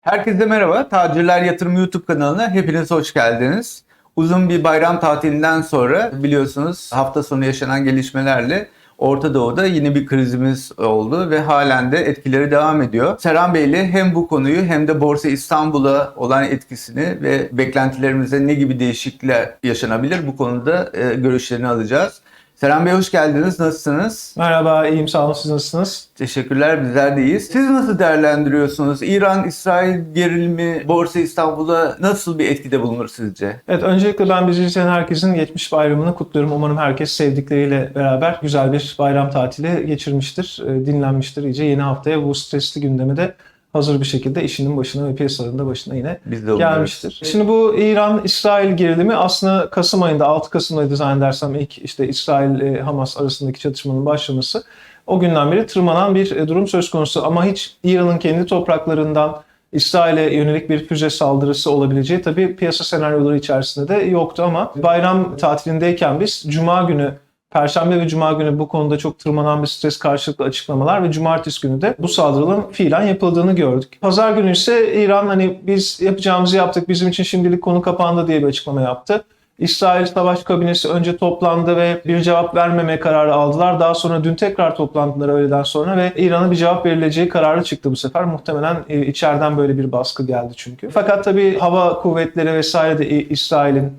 Herkese merhaba. Tacirler Yatırım YouTube kanalına hepiniz hoş geldiniz. Uzun bir bayram tatilinden sonra biliyorsunuz hafta sonu yaşanan gelişmelerle Orta Doğu'da yeni bir krizimiz oldu ve halen de etkileri devam ediyor. Serhan Bey ile hem bu konuyu hem de Borsa İstanbul'a olan etkisini ve beklentilerimize ne gibi değişiklikler yaşanabilir bu konuda e, görüşlerini alacağız. Serhan Bey hoş geldiniz. Nasılsınız? Merhaba, iyiyim sağ olun. Siz nasılsınız? Teşekkürler, bizler de iyiyiz. Siz nasıl değerlendiriyorsunuz? İran-İsrail gerilimi Borsa İstanbul'a nasıl bir etkide bulunur sizce? Evet, öncelikle ben bizi izleyen herkesin geçmiş bayramını kutluyorum. Umarım herkes sevdikleriyle beraber güzel bir bayram tatili geçirmiştir, e, dinlenmiştir. İyice yeni haftaya bu stresli gündeme de hazır bir şekilde işinin başına ve piyasaların da başına yine Biz de gelmiştir. Şimdi bu İran-İsrail gerilimi aslında Kasım ayında, 6 Kasım'daydı zannedersem ilk işte İsrail-Hamas arasındaki çatışmanın başlaması. O günden beri tırmanan bir e, durum söz konusu ama hiç İran'ın kendi topraklarından İsrail'e yönelik bir füze saldırısı olabileceği tabii piyasa senaryoları içerisinde de yoktu ama bayram tatilindeyken biz Cuma günü Perşembe ve Cuma günü bu konuda çok tırmanan bir stres karşılıklı açıklamalar ve Cumartesi günü de bu saldırıların fiilen yapıldığını gördük. Pazar günü ise İran hani biz yapacağımızı yaptık bizim için şimdilik konu kapandı diye bir açıklama yaptı. İsrail Savaş Kabinesi önce toplandı ve bir cevap vermeme kararı aldılar. Daha sonra dün tekrar toplandılar öğleden sonra ve İran'a bir cevap verileceği kararı çıktı bu sefer. Muhtemelen e, içeriden böyle bir baskı geldi çünkü. Fakat tabii hava kuvvetleri vesaire de İsrail'in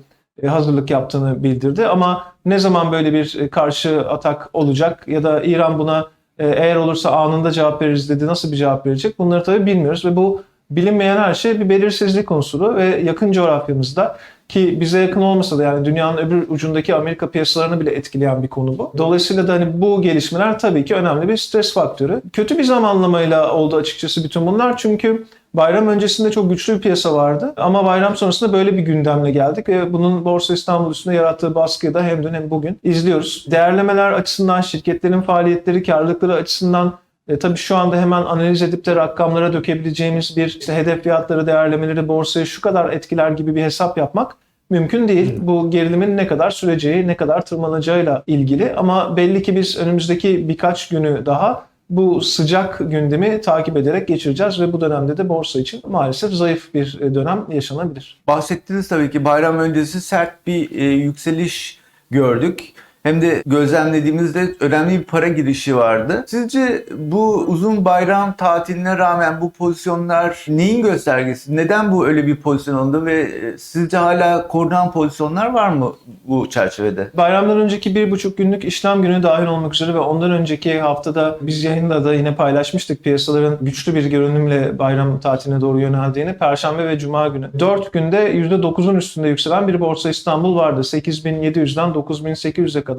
hazırlık yaptığını bildirdi. Ama ne zaman böyle bir e, karşı atak olacak ya da İran buna e, eğer olursa anında cevap veririz dedi nasıl bir cevap verecek bunları tabii bilmiyoruz ve bu bilinmeyen her şey bir belirsizlik unsuru ve yakın coğrafyamızda ki bize yakın olmasa da yani dünyanın öbür ucundaki Amerika piyasalarını bile etkileyen bir konu bu. Dolayısıyla da hani bu gelişmeler tabii ki önemli bir stres faktörü. Kötü bir zamanlamayla oldu açıkçası bütün bunlar çünkü Bayram öncesinde çok güçlü bir piyasa vardı ama bayram sonrasında böyle bir gündemle geldik ve bunun Borsa İstanbul üstünde yarattığı baskıyı da hem dün hem bugün izliyoruz. Değerlemeler açısından, şirketlerin faaliyetleri, karlılıkları açısından e, tabii şu anda hemen analiz edip de rakamlara dökebileceğimiz bir işte hedef fiyatları, değerlemeleri, borsayı şu kadar etkiler gibi bir hesap yapmak mümkün değil. Bu gerilimin ne kadar süreceği, ne kadar tırmanacağıyla ilgili ama belli ki biz önümüzdeki birkaç günü daha bu sıcak gündemi takip ederek geçireceğiz ve bu dönemde de borsa için maalesef zayıf bir e, dönem yaşanabilir. Bahsettiniz tabii ki bayram öncesi sert bir e, yükseliş gördük. Hem de gözlemlediğimizde önemli bir para girişi vardı. Sizce bu uzun bayram tatiline rağmen bu pozisyonlar neyin göstergesi? Neden bu öyle bir pozisyon oldu ve e, sizce hala korunan pozisyonlar var mı bu çerçevede? Bayramdan önceki bir buçuk günlük işlem günü dahil olmak üzere ve ondan önceki haftada biz yayında da yine paylaşmıştık piyasaların güçlü bir görünümle bayram tatiline doğru yöneldiğini. Perşembe ve Cuma günü. 4 günde %9'un üstünde yükselen bir Borsa İstanbul vardı. 8700'den 9800'e kadar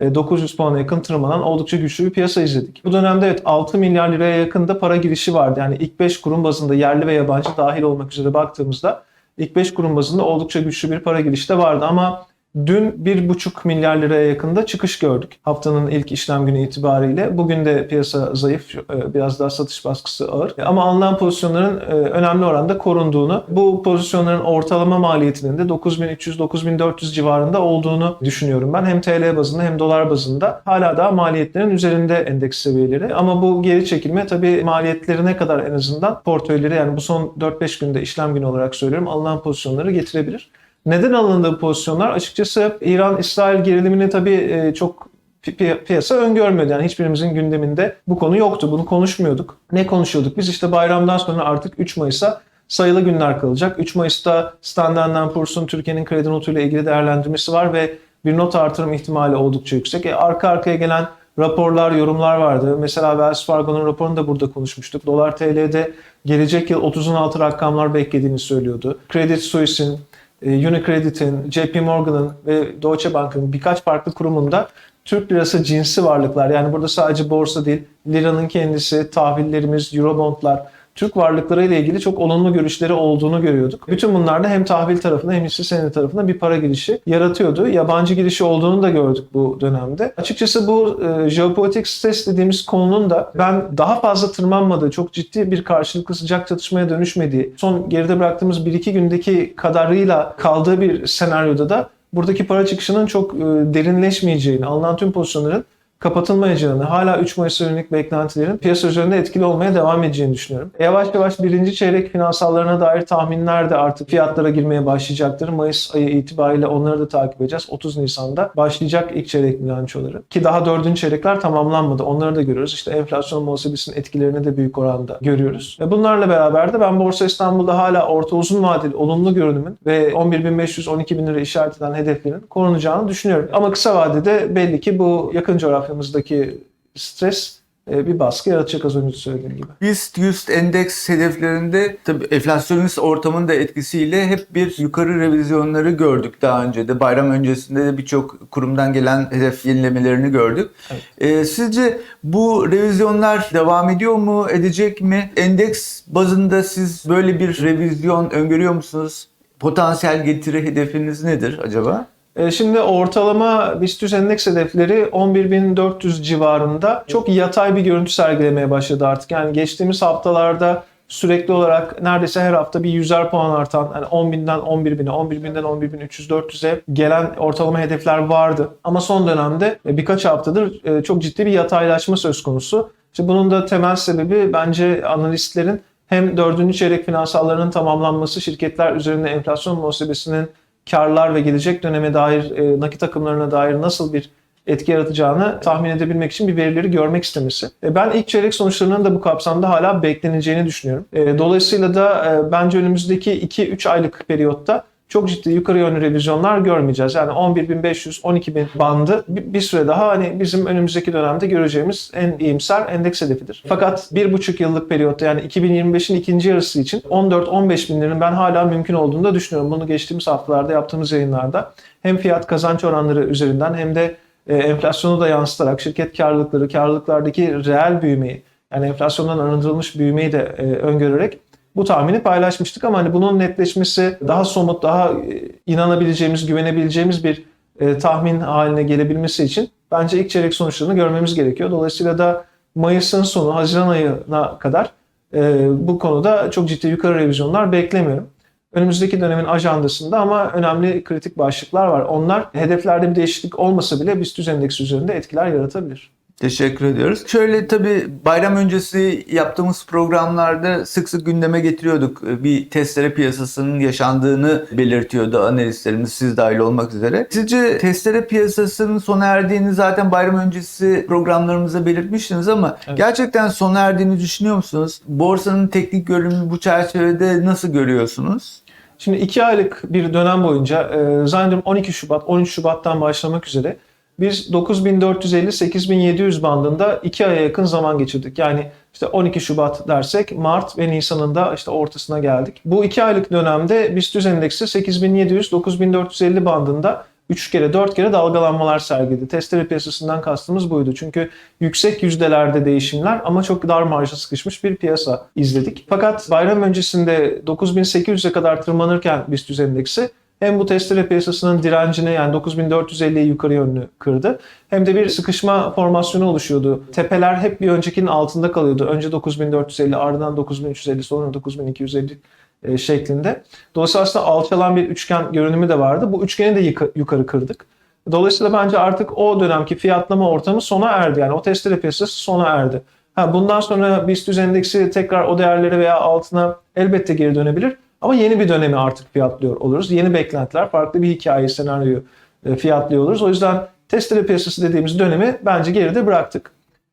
e, 900 puana yakın tırmanan oldukça güçlü bir piyasa izledik. Bu dönemde evet 6 milyar liraya yakın da para girişi vardı. Yani ilk 5 kurum bazında yerli ve yabancı dahil olmak üzere baktığımızda ilk 5 kurum bazında oldukça güçlü bir para girişi de vardı ama Dün 1,5 milyar liraya yakında çıkış gördük haftanın ilk işlem günü itibariyle. Bugün de piyasa zayıf, e, biraz daha satış baskısı ağır. Ama alınan pozisyonların e, önemli oranda korunduğunu, bu pozisyonların ortalama maliyetinin de 9300-9400 civarında olduğunu düşünüyorum ben. Hem TL bazında hem dolar bazında hala daha maliyetlerin üzerinde endeks seviyeleri. Ama bu geri çekilme tabii maliyetleri ne kadar en azından portföyleri yani bu son 4-5 günde işlem günü olarak söylüyorum alınan pozisyonları getirebilir. Neden alındı bu pozisyonlar? Açıkçası İran-İsrail gerilimini tabii e, çok pi- pi- piyasa öngörmüyordu. Yani hiçbirimizin gündeminde bu konu yoktu. Bunu konuşmuyorduk. Ne konuşuyorduk? Biz işte bayramdan sonra artık 3 Mayıs'a sayılı günler kalacak. 3 Mayıs'ta Standard Poor's'un Türkiye'nin kredi notuyla ilgili değerlendirmesi var ve bir not artırım ihtimali oldukça yüksek. E, arka arkaya gelen raporlar, yorumlar vardı. Mesela Wells Fargo'nun raporunu da burada konuşmuştuk. Dolar TL'de gelecek yıl 30'un altı rakamlar beklediğini söylüyordu. Credit Suisse'in Unicredit'in, JP Morgan'ın ve Deutsche Bank'ın birkaç farklı kurumunda Türk lirası cinsi varlıklar. Yani burada sadece borsa değil liranın kendisi, tahvillerimiz, eurobondlar, Türk varlıkları ile ilgili çok olumlu görüşleri olduğunu görüyorduk. Bütün bunlarda hem tahvil tarafında hem hisse senedi tarafında bir para girişi yaratıyordu. Yabancı girişi olduğunu da gördük bu dönemde. Açıkçası bu e, jeopolitik stres dediğimiz konunun da ben daha fazla tırmanmadığı, çok ciddi bir karşılıklı sıcak çatışmaya dönüşmediği, son geride bıraktığımız 1-2 gündeki kadarıyla kaldığı bir senaryoda da buradaki para çıkışının çok e, derinleşmeyeceğini, alınan tüm pozisyonların kapatılmayacağını, hala 3 Mayıs yönelik beklentilerin piyasa üzerinde etkili olmaya devam edeceğini düşünüyorum. Yavaş yavaş birinci çeyrek finansallarına dair tahminler de artık fiyatlara girmeye başlayacaktır. Mayıs ayı itibariyle onları da takip edeceğiz. 30 Nisan'da başlayacak ilk çeyrek bilançoları. Ki daha dördüncü çeyrekler tamamlanmadı. Onları da görüyoruz. İşte enflasyon muhasebesinin etkilerini de büyük oranda görüyoruz. Ve bunlarla beraber de ben Borsa İstanbul'da hala orta uzun vadeli olumlu görünümün ve 11.500-12.000 lira işaret eden hedeflerin korunacağını düşünüyorum. Ama kısa vadede belli ki bu yakın coğrafyamızdaki stres e, bir baskı yaratacak az önce söylediğim gibi. BIST 100 endeks hedeflerinde tabii enflasyonist ortamın da etkisiyle hep bir yukarı revizyonları gördük daha önce de. Bayram öncesinde de birçok kurumdan gelen hedef yenilemelerini gördük. Evet. Ee, sizce bu revizyonlar devam ediyor mu, edecek mi? Endeks bazında siz böyle bir revizyon öngörüyor musunuz? Potansiyel getiri hedefiniz nedir acaba? E, Şimdi ortalama BIST 100 endeks hedefleri 11.400 civarında çok yatay bir görüntü sergilemeye başladı artık. Yani geçtiğimiz haftalarda sürekli olarak neredeyse her hafta bir yüzer puan artan yani 10.000'den 11.000'e, 11.000'den 11.300, 400'e gelen ortalama hedefler vardı. Ama son dönemde e, birkaç haftadır e, çok ciddi bir yataylaşma söz konusu. İşte bunun da temel sebebi bence analistlerin hem dördüncü çeyrek finansallarının tamamlanması, şirketler üzerinde enflasyon muhasebesinin karlar ve gelecek döneme dair e, nakit akımlarına dair nasıl bir etki yaratacağını tahmin edebilmek için bir verileri görmek istemesi. E, ben ilk çeyrek sonuçlarının da bu kapsamda hala bekleneceğini düşünüyorum. E, dolayısıyla da bence önümüzdeki 2-3 aylık periyotta çok ciddi yukarı yönlü revizyonlar görmeyeceğiz. Yani 11.500, 12.000 bandı bir, bir süre daha hani bizim önümüzdeki dönemde göreceğimiz en iyimser endeks hedefidir. Fakat bir buçuk yıllık periyotta yani 2025'in ikinci yarısı için 14-15 binlerin ben hala mümkün olduğunu da düşünüyorum. Bunu geçtiğimiz haftalarda yaptığımız yayınlarda hem fiyat kazanç oranları üzerinden hem de e, enflasyonu da yansıtarak şirket karlılıkları, karlılıklardaki reel büyümeyi yani enflasyondan arındırılmış büyümeyi de e, öngörerek bu tahmini paylaşmıştık ama hani bunun netleşmesi daha somut, daha e, inanabileceğimiz, güvenebileceğimiz bir e, tahmin haline gelebilmesi için bence ilk çeyrek sonuçlarını görmemiz gerekiyor. Dolayısıyla da Mayıs'ın sonu, Haziran ayına kadar e, bu konuda çok ciddi yukarı revizyonlar beklemiyorum. Önümüzdeki dönemin ajandasında ama önemli kritik başlıklar var. Onlar hedeflerde bir değişiklik olmasa bile BIST 100 endeksi üzerinde etkiler yaratabilir. Teşekkür ediyoruz. Şöyle tabii bayram öncesi yaptığımız programlarda sık sık gündeme getiriyorduk. Bir testere piyasasının yaşandığını belirtiyordu analistlerimiz siz dahil olmak üzere. Sizce testere piyasasının sona erdiğini zaten bayram öncesi programlarımızda belirtmiştiniz ama Evet. gerçekten sona erdiğini düşünüyor musunuz? Borsanın teknik görünümü bu çerçevede nasıl görüyorsunuz? Şimdi iki aylık bir dönem boyunca e, zannediyorum 12 Şubat, 13 Şubat'tan başlamak üzere biz 9450-8700 bandında 2 aya yakın zaman geçirdik. Yani işte 12 Şubat dersek Mart ve Nisan'ın da işte ortasına geldik. Bu 2 aylık dönemde BIST 100 endeksi 8700-9450 bandında 3 kere 4 kere dalgalanmalar sergiledi. Testere piyasasından kastımız buydu. Çünkü yüksek yüzdelerde değişimler ama çok dar marja sıkışmış bir piyasa izledik. Fakat bayram öncesinde 9800'e kadar tırmanırken BIST 100 endeksi hem bu testere piyasasının direncini yani 9450'yi yukarı yönlü kırdı. Hem de bir sıkışma formasyonu oluşuyordu. Tepeler hep bir öncekinin altında kalıyordu. Önce 9450 ardından 9350 sonra 9250 e, şeklinde. Dolayısıyla aslında alçalan bir üçgen görünümü de vardı. Bu üçgeni de yuka- yukarı kırdık. Dolayısıyla bence artık o dönemki fiyatlama ortamı sona erdi. Yani o testere piyasası sona erdi. Ha, bundan sonra BIST 100 endeksi tekrar o değerlere veya altına elbette geri dönebilir. Ama yeni bir dönemi artık fiyatlıyor oluruz. Yeni beklentiler, farklı bir hikaye, senaryoyu e, fiyatlıyor oluruz. O yüzden testere piyasası dediğimiz dönemi bence geride bıraktık.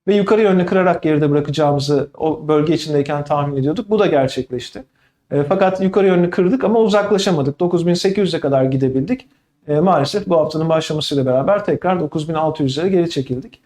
Ve yukarı yönlü kırarak geride bırakacağımızı o bölge içindeyken tahmin ediyorduk. Bu da gerçekleşti. E, fakat yukarı yönlü kırdık ama uzaklaşamadık. 9800'e kadar gidebildik. E, maalesef bu haftanın başlamasıyla beraber tekrar 9600'lere geri çekildik.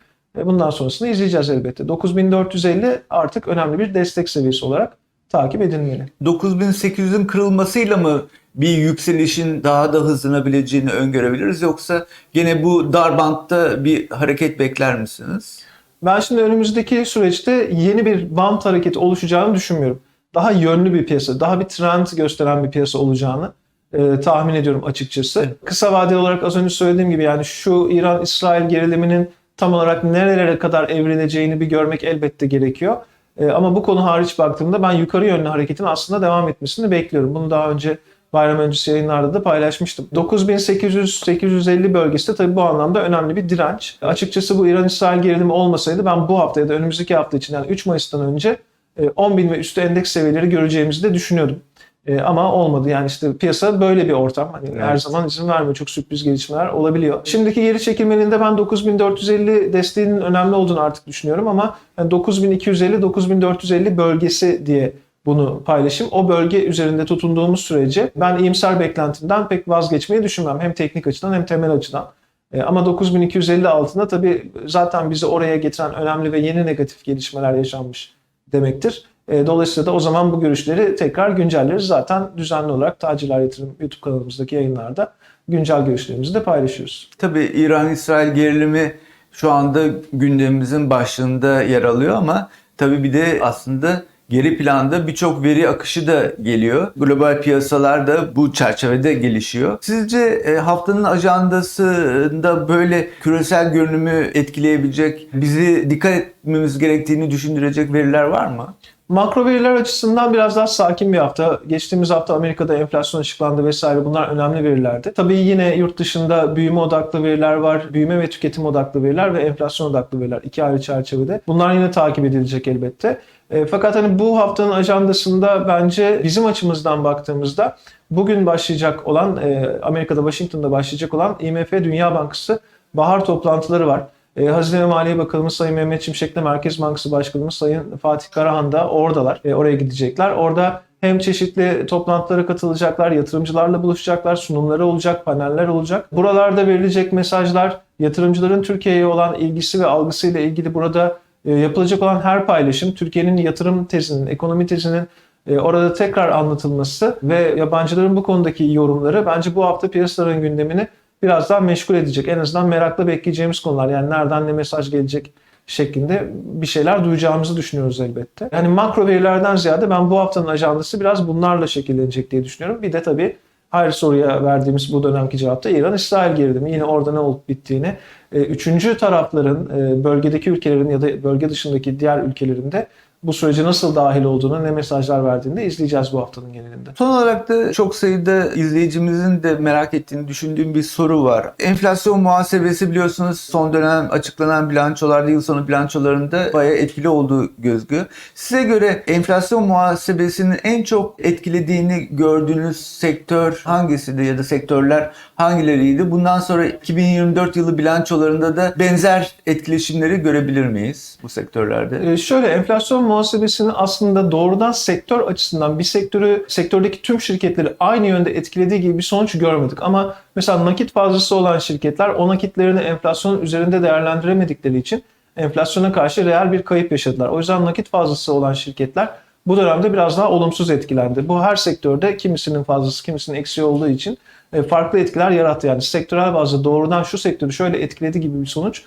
Bundan sonrasını izleyeceğiz elbette. 9450 artık önemli bir destek seviyesi olarak takip edilmeli. 9800'ün kırılmasıyla mı bir yükselişin daha da hızlanabileceğini öngörebiliriz yoksa gene bu dar bantta bir hareket bekler misiniz? Ben şimdi önümüzdeki süreçte yeni bir bant hareketi oluşacağını düşünmüyorum. Daha yönlü bir piyasa, daha bir trend gösteren bir piyasa olacağını e, tahmin ediyorum açıkçası. Kısa vadeli olarak az önce söylediğim gibi yani şu İran-İsrail geriliminin tam olarak nerelere kadar evrileceğini bir görmek elbette gerekiyor. E, ama bu konu hariç baktığımda ben yukarı yönlü hareketin aslında devam etmesini bekliyorum. Bunu daha önce bayram öncesi yayınlarda da paylaşmıştım. 9800-850 bölgesi de tabii bu anlamda önemli bir direnç. Açıkçası bu İran-İsrail gerilimi olmasaydı ben bu hafta ya da önümüzdeki hafta için yani 3 Mayıs'tan önce e, 10.000 ve üstü endeks seviyeleri göreceğimizi de düşünüyordum. E, ama olmadı yani işte piyasa böyle bir ortam. Hani Evet. her zaman izin vermiyor. Çok sürpriz gelişmeler olabiliyor. Şimdiki geri çekilmenin de ben 9450 desteğinin önemli olduğunu artık düşünüyorum ama yani 9250-9450 bölgesi diye bunu paylaşım. O bölge üzerinde tutunduğumuz sürece ben iyimser beklentimden pek vazgeçmeyi düşünmem. Hem teknik açıdan hem temel açıdan. E, Ama 9250 altında tabii zaten bizi oraya getiren önemli ve yeni negatif gelişmeler yaşanmış demektir. E, Dolayısıyla da o zaman bu görüşleri tekrar güncelleriz. Zaten düzenli olarak Tacirler Yatırım YouTube kanalımızdaki yayınlarda güncel görüşlerimizi de paylaşıyoruz. Tabii İran-İsrail gerilimi şu anda gündemimizin başlığında yer alıyor ama tabii bir de aslında geri planda birçok veri akışı da geliyor. Global piyasalar da bu çerçevede gelişiyor. Sizce e, haftanın ajandasında böyle küresel görünümü etkileyebilecek, bizi dikkat etmemiz gerektiğini düşündürecek veriler var mı? Makro veriler açısından biraz daha sakin bir hafta. Geçtiğimiz hafta Amerika'da enflasyon açıklandı vesaire bunlar önemli verilerdi. Tabii yine yurt dışında büyüme odaklı veriler var. Büyüme ve tüketim odaklı veriler ve enflasyon odaklı veriler. iki ayrı çerçevede. Bunlar yine takip edilecek elbette. E, fakat hani bu haftanın ajandasında bence bizim açımızdan baktığımızda bugün başlayacak olan e, Amerika'da Washington'da başlayacak olan IMF Dünya Bankası bahar toplantıları var. E, Hazine ve Maliye Bakanımız Sayın Mehmet Şimşek'le Merkez Bankası Başkanımız Sayın Fatih Karahan da oradalar. E, oraya gidecekler. Orada hem çeşitli toplantılara katılacaklar, yatırımcılarla buluşacaklar, sunumları olacak, paneller olacak. Buralarda verilecek mesajlar, yatırımcıların Türkiye'ye olan ilgisi ve algısıyla ilgili burada e, yapılacak olan her paylaşım, Türkiye'nin yatırım tezinin, ekonomi tezinin e, orada tekrar anlatılması ve yabancıların bu konudaki yorumları bence bu hafta piyasaların gündemini biraz daha meşgul edecek. En azından merakla bekleyeceğimiz konular. Yani nereden ne mesaj gelecek şeklinde bir şeyler duyacağımızı düşünüyoruz elbette. Yani makro verilerden ziyade ben bu haftanın ajandası biraz bunlarla şekillenecek diye düşünüyorum. Bir de tabii her soruya verdiğimiz bu dönemki cevapta İran-İsrail gerilimi. Yine orada ne olup bittiğini, e, üçüncü tarafların, e, bölgedeki ülkelerin ya da bölge dışındaki diğer ülkelerin de bu sürece nasıl dahil olduğunu, ne mesajlar verdiğini de izleyeceğiz bu haftanın genelinde. Son olarak da çok sayıda izleyicimizin de merak ettiğini düşündüğüm bir soru var. Enflasyon muhasebesi biliyorsunuz son dönem açıklanan bilançolarda, yıl sonu bilançolarında bayağı etkili olduğu gözgü. Size göre enflasyon muhasebesinin en çok etkilediğini gördüğünüz sektör hangisiydi ya da sektörler hangileriydi? Bundan sonra 2024 yılı bilançolarında da benzer etkileşimleri görebilir miyiz bu sektörlerde? Ee, şöyle enflasyon muhasebesinin aslında doğrudan sektör açısından bir sektörü, sektördeki tüm şirketleri aynı yönde etkilediği gibi bir sonuç görmedik. Ama mesela nakit fazlası olan şirketler o nakitlerini enflasyonun üzerinde değerlendiremedikleri için enflasyona karşı reel bir kayıp yaşadılar. O yüzden nakit fazlası olan şirketler bu dönemde biraz daha olumsuz etkilendi. Bu her sektörde kimisinin fazlası, kimisinin eksiği olduğu için e, farklı etkiler yarattı. Yani sektörel bazda doğrudan şu sektörü şöyle etkiledi gibi bir sonuç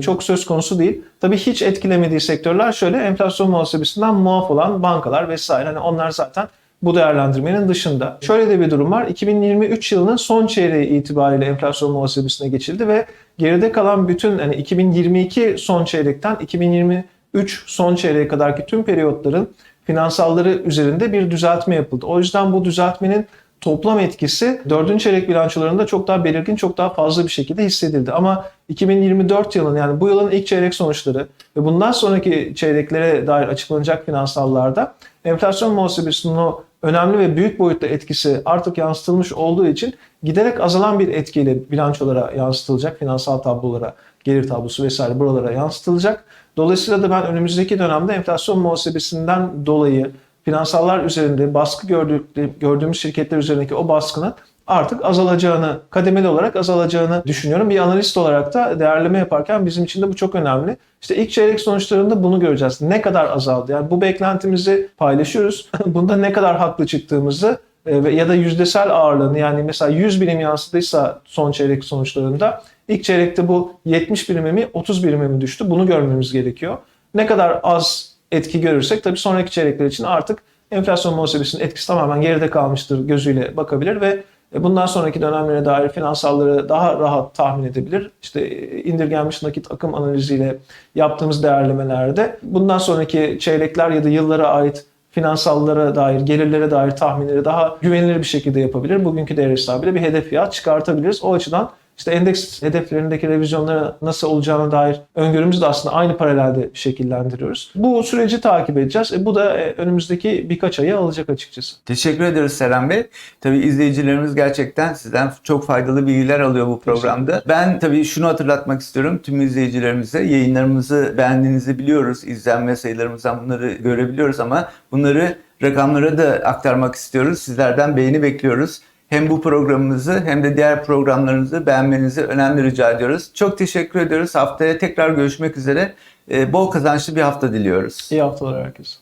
çok söz konusu değil. Tabii hiç etkilemediği sektörler şöyle enflasyon muhasebesinden muaf olan bankalar vesaire. Hani onlar zaten bu değerlendirmenin dışında. Şöyle de bir durum var. 2023 yılının son çeyreği itibariyle enflasyon muhasebesine geçildi ve geride kalan bütün hani 2022 son çeyrekten 2023 son çeyreğe kadarki tüm periyotların finansalları üzerinde bir düzeltme yapıldı. O yüzden bu düzeltmenin toplam etkisi 4. çeyrek bilançolarında çok daha belirgin, çok daha fazla bir şekilde hissedildi. Ama 2024 yılın yani bu yılın ilk çeyrek sonuçları ve bundan sonraki çeyreklere dair açıklanacak finansallarda enflasyon muhasebesinin o önemli ve büyük boyutta etkisi artık yansıtılmış olduğu için giderek azalan bir etkiyle bilançolara yansıtılacak, finansal tablolara, gelir tablosu vesaire buralara yansıtılacak. Dolayısıyla da ben önümüzdeki dönemde enflasyon muhasebesinden dolayı finansallar üzerinde baskı gördüğü, gördüğümüz şirketler üzerindeki o baskının artık azalacağını, kademeli olarak azalacağını düşünüyorum. Bir analist olarak da değerleme yaparken bizim için de bu çok önemli. İşte ilk çeyrek sonuçlarında bunu göreceğiz. Ne kadar azaldı? Yani bu beklentimizi paylaşıyoruz. Bunda ne kadar haklı çıktığımızı e, ya da yüzdesel ağırlığını yani mesela 100 birim yansıdıysa son çeyrek sonuçlarında ilk çeyrekte bu 70 birime mi 30 birime mi düştü? Bunu görmemiz gerekiyor. Ne kadar az etki görürsek tabii sonraki çeyrekler için artık enflasyon muhasebesinin etkisi tamamen geride kalmıştır gözüyle bakabilir ve e, bundan sonraki dönemlere dair finansalları daha rahat tahmin edebilir. İşte e, indirgenmiş nakit akım analiziyle yaptığımız değerlemelerde bundan sonraki çeyrekler ya da yıllara ait finansallara dair, gelirlere dair tahminleri daha güvenilir bir şekilde yapabilir. Bugünkü değer hesabıyla bir hedef fiyat çıkartabiliriz. O açıdan işte endeks hedeflerindeki revizyonlara nasıl olacağına dair öngörümüzü de aslında aynı paralelde şekillendiriyoruz. Bu süreci takip edeceğiz. E, bu da e, önümüzdeki birkaç ayı alacak açıkçası. Teşekkür ederiz Seren Bey. Tabii izleyicilerimiz gerçekten sizden çok faydalı bilgiler alıyor bu programda. Ben tabii şunu hatırlatmak istiyorum tüm izleyicilerimize. Yayınlarımızı beğendiğinizi biliyoruz. İzlenme sayılarımızdan bunları görebiliyoruz ama bunları rakamlara da aktarmak istiyoruz. Sizlerden beğeni bekliyoruz. Hem bu programımızı hem de diğer programlarınızı beğenmenizi önemli rica ediyoruz. Çok teşekkür ediyoruz. Haftaya tekrar görüşmek üzere. Ee, Bol kazançlı bir hafta diliyoruz. İyi haftalar herkese.